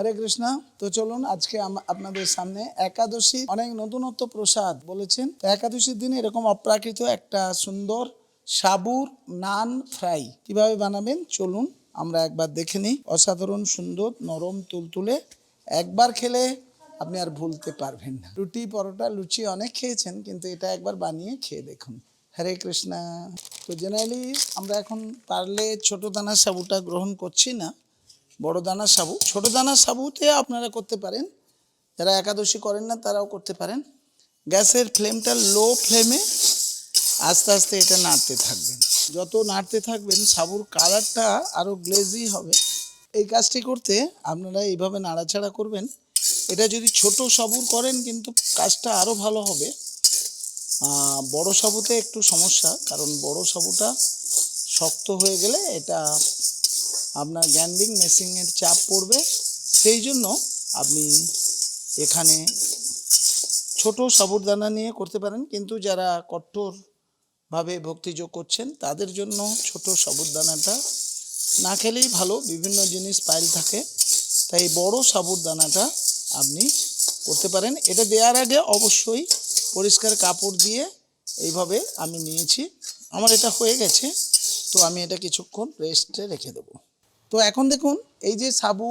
হরে কৃষ্ণ। তো চলুন আজকে আপনাদের সামনে একাদশী, অনেক নতুনত্ব প্রসাদ বলেছেন। তো একাদশীর দিনে এরকম অপ্রাকৃত একটা সুন্দর সাবুর নান ফ্রাই কীভাবে বানাবেন? চলুন আমরা একবার দেখে নিই। অসাধারণ, সুন্দর, নরম, তুলতুলে। একবার খেলে আপনি আর ভুলতে পারবেন না। রুটি, পরোটা, লুচি অনেক খেয়েছেন, কিন্তু এটা একবার বানিয়ে খেয়ে দেখুন। হরে কৃষ্ণা। তো জেনারেলি আমরা এখন পারলে ছোট দানা সাবুটা গ্রহণ করছি না। বড় দানার সাবু। ছোট দানার সাবুতে আপনারা করতে পারেন। যারা একাদশী করেন না, তারাও করতে পারেন। গ্যাসের ফ্লেমটা লো ফ্লেমে আস্তে আস্তে এটা নাড়তে থাকবেন। যত নাড়তে থাকবেন, সাবুর কালারটা আরও গ্লেজি হবে। এই কাজটি করতে আপনারা এইভাবে নাড়াচাড়া করবেন। এটা যদি ছোট সাবুর করেন, কিন্তু কাজটা আরও ভালো হবে। বড় সাবুতে একটু সমস্যা, কারণ বড় সাবুটা শক্ত হয়ে গেলে এটা আপনার গ্যান্ডিং মেশিনের চাপ পড়বে। সেই জন্য আপনি এখানে ছোট সাবুরদানা নিয়ে করতে পারেন। কিন্তু যারা কঠোরভাবে ভক্তিযোগ করছেন, তাদের জন্য ছোট সাবুরদানাটা না খেলেই ভালো। বিভিন্ন জিনিস পাইল থাকে। তাই বড় সাবুরদানাটা আপনি করতে পারেন। এটা দেওয়ার আগে অবশ্যই পরিষ্কার কাপড় দিয়ে এইভাবে আমি নিয়েছি। আমার এটা হয়ে গেছে। তো আমি এটা কিছুক্ষণ রেস্টে রেখে দেবো। তো এখন দেখুন, এই যে সাবু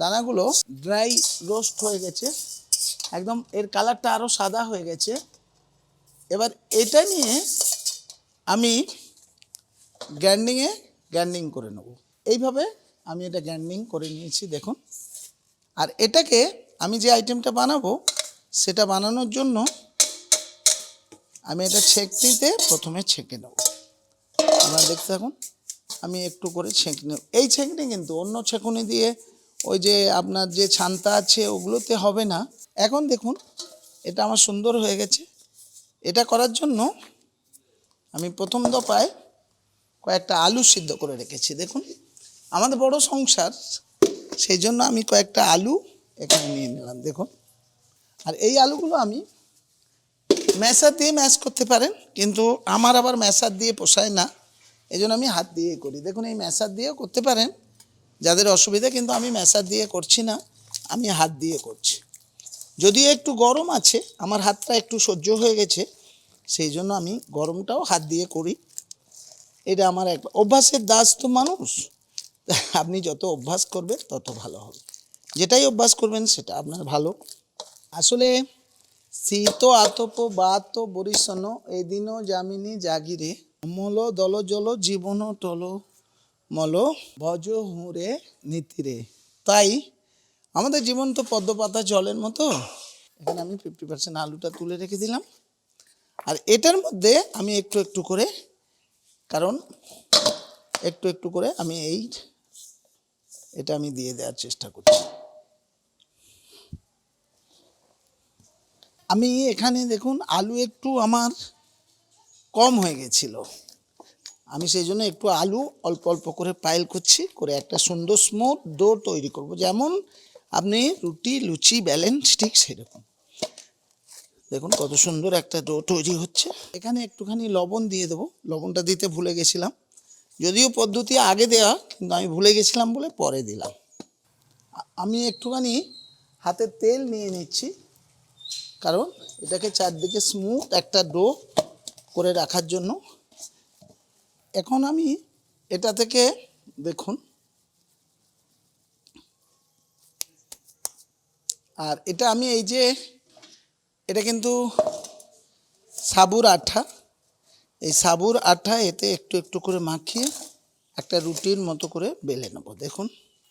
দানাগুলো ড্রাই রোস্ট হয়ে গেছে। একদম এর কালারটা আরও সাদা হয়ে গেছে। এবার এটা নিয়ে আমি গ্র্যান্ডিংয়ে গ্র্যান্ডিং করে নেব। এইভাবে আমি এটা গ্র্যান্ডিং করে নিয়েছি, দেখুন। আর এটাকে আমি যে আইটেমটা বানাবো, সেটা বানানোর জন্য আমি এটা ছেঁকনিতে প্রথমে ছেঁকে নেব। আপনারা দেখতে থাকুন। আমি একটু করে ছেঁকে নেব। এই ছেঁকনি কিন্তু অন্য ছেঁকুনি দিয়ে ওই যে আপনার যে ছান্তা আছে ওগুলোতে হবে না। এখন দেখুন, এটা আমার সুন্দর হয়ে গেছে। এটা করার জন্য আমি প্রথম দফায় কয়েকটা আলু সিদ্ধ করে রেখেছি। দেখুন, আমাদের বড় সংসার, সেই জন্য আমি কয়েকটা আলু এখানে নিয়ে নিলাম। দেখুন, আর এই আলুগুলো আমি ম্যাশার দিয়ে ম্যাশ করতে পারেন, কিন্তু আমার আবার ম্যাশার দিয়ে পোষায় না। এই আমি হাত দিয়ে করি। দেখুন, এই ম্যাশার দিয়েও করতে পারেন। যাদের অসুবিধা, কিন্তু আমি ম্যাশার দিয়ে করছি না, আমি হাত দিয়ে করছি। যদিও একটু গরম আছে, আমার হাতটা একটু সহ্য হয়ে গেছে, সেই জন্য আমি গরমটাও হাত দিয়ে করি। এটা আমার এক অভ্যাসের দাস তো মানুষ। আপনি যত অভ্যাস করবেন, তত ভালো হবে। যেটাই অভ্যাস করবেন, সেটা আপনার ভালো। আসলে শীত, আতপ, বাত, বরিশন এদিনও জামিনী জাগিরে মল দল জল জীবন টল, মল ভজ হুঁরে নীতিরে। তাই আমাদের জীবন তো পদ্মপাতা জলের মতো। এখানে আমি ফিফটি পার্সেন্ট আলুটা তুলে রেখে দিলাম। আর এটার মধ্যে আমি একটু একটু করে, কারণ একটু একটু করে আমি এই এটা আমি দিয়ে দেওয়ার চেষ্টা করছি। আমি এখানে দেখুন, আলু একটু আমার কম হয়ে গেছিল। আমি সেই জন্য একটু আলু অল্প অল্প করে পাইল করছি, করে একটা সুন্দর স্মুথ ডো তৈরি করব। যেমন আপনি রুটি, লুচি ব্যালেন্স ঠিক সেরকম। দেখুন কত সুন্দর একটা ডো তৈরি হচ্ছে। এখানে একটুখানি লবণ দিয়ে দেবো। লবণটা দিতে ভুলে গেছিলাম। যদিও পদ্ধতি আগে দেওয়া কিন্তু আমি ভুলে গেছিলাম বলে পরে দিলাম। আমি একটুখানি হাতে তেল নিয়ে নিচ্ছি। কারণ এটাকে চারদিকে স্মুথ একটা ডো করে রাখার জন্য। এখন আমি এটা থেকে দেখুন। আর এটা আমি এই যে, এটা কিন্তু সাবুর আঠা। এই সাবুর আঠা এতে একটু একটু করে মাখিয়ে একটা রুটির মতো করে বেলে নেব। দেখুন,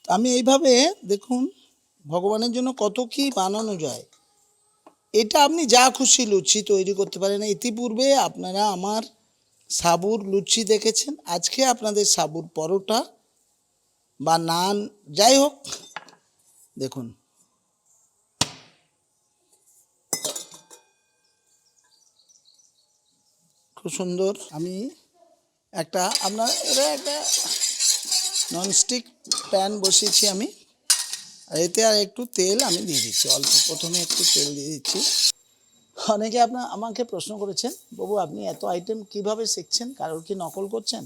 আমি এইভাবে দেখুন, ভগবানের জন্য কত কি বানানো যায়। এটা আপনি যা খুশি লুচি তৈরি করতে পারেন। ইতিপূর্বে আপনারা আমার সাবুর লুচি দেখেছেন। আজকে আপনাদের সাবুর পরোটা বা নান, যাই হোক, দেখুন। খুব সুন্দর। আমি একটা, আপনার এটা একটা ননস্টিক প্যান বসিয়েছি আমি। আর এতে আর একটু তেল আমি দিয়ে দিচ্ছি, অল্প। প্রথমে একটু তেল দিয়ে দিচ্ছি। অনেকে আপনার, আমাকে প্রশ্ন করেছেন, বাবু, আপনি এত আইটেম কীভাবে শিখছেন? কারোর কি নকল করছেন?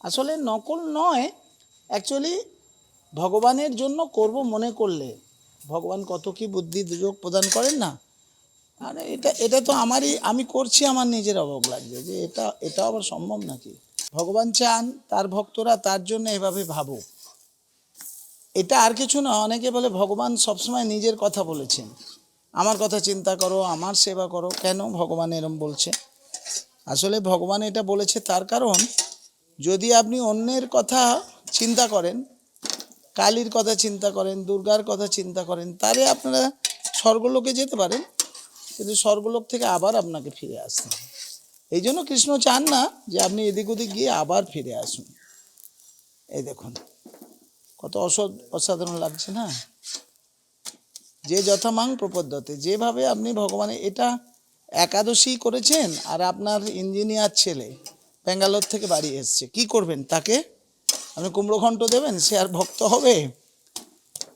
আসলে নকল নয় অ্যাকচুয়ালি ভগবানের জন্য করব মনে করলে। ভগবান কত কি বুদ্ধি যোগ প্রদান করেন না? আরে এটা এটা তো আমারই, আমি করছি, আমার নিজের অভাব লাগছে যে এটা এটা আবার সম্ভব নাকি? ভগবান চান, তার ভক্তরা তার জন্য এভাবে ভাবুক। এটা আর কিছু না, অনেকে বলে ভগবান সবসময় নিজের কথা বলেছেন। আমার কথা চিন্তা করো, আমার সেবা করো। কেন ভগবান এরম বলছে? আসলে ভগবান এটা বলেছে তার কারণ, যদি আপনি অন্যের কথা চিন্তা করেন, কালীর কথা চিন্তা করেন, দুর্গার কথা চিন্তা করেন, তাহলে আপনারা স্বর্গলোকে যেতে পারেন, কিন্তু স্বর্গলোক থেকে আবার আপনাকে ফিরে আসতে হবে। এই জন্য কৃষ্ণ চান না যে আপনি এদিক ওদিক গিয়ে আবার ফিরে আসুন। এই দেখুন। কত অসাধারণ লাগছে না? যে যথামাং প্রপদ্যতে, যেভাবে আপনি ভগবানের এটা একাদশী করেছেন আর আপনার ইঞ্জিনিয়ার ছেলে ব্যাঙ্গালোর থেকে বাড়ি এসছে, কি করবেন তাকে? আপনি কুমড়োঘণ্ট দেবেন, সে আর ভক্ত হবে?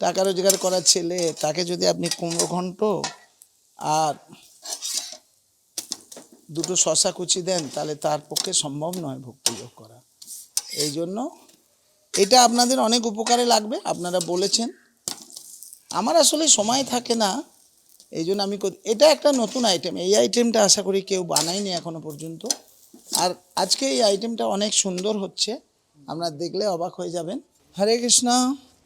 টাকা রোজগার করার ছেলে, তাকে যদি আপনি কুমড়োঘণ্ট আর দুটো শশা কুচি দেন, তাহলে তার পক্ষে সম্ভব নয় ভক্তিযোগ করা। এই জন্য এটা আপনাদের অনেক উপকারে লাগবে, আপনারা বলেছেন। আমার আসলে সময় থাকে না এই জন্য আমি এটা একটা নতুন আইটেম এই আইটেমটা আশা করি কেউ বানায়নি এখনও পর্যন্ত। আর আজকে এই আইটেমটা অনেক সুন্দর হচ্ছে, আপনারা দেখলে অবাক হয়ে যাবেন। হরে কৃষ্ণ,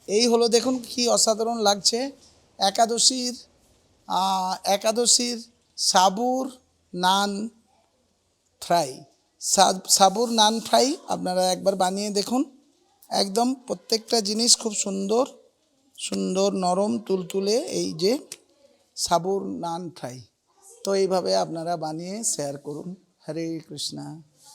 এই হলো দেখুন কি অসাধারণ লাগছে। একাদশীর একাদশীর সাবুর নান ফ্রাই। সাবুর নান ফ্রাই আপনারা একবার বানিয়ে দেখুন। একদম প্রত্যেকটা জিনিস খুব সুন্দর সুন্দর নরম তুলতুলে এই যে সাবুর নান ফ্রাই। তো এইভাবে আপনারা বানিয়ে শেয়ার করুন। হরে কৃষ্ণা।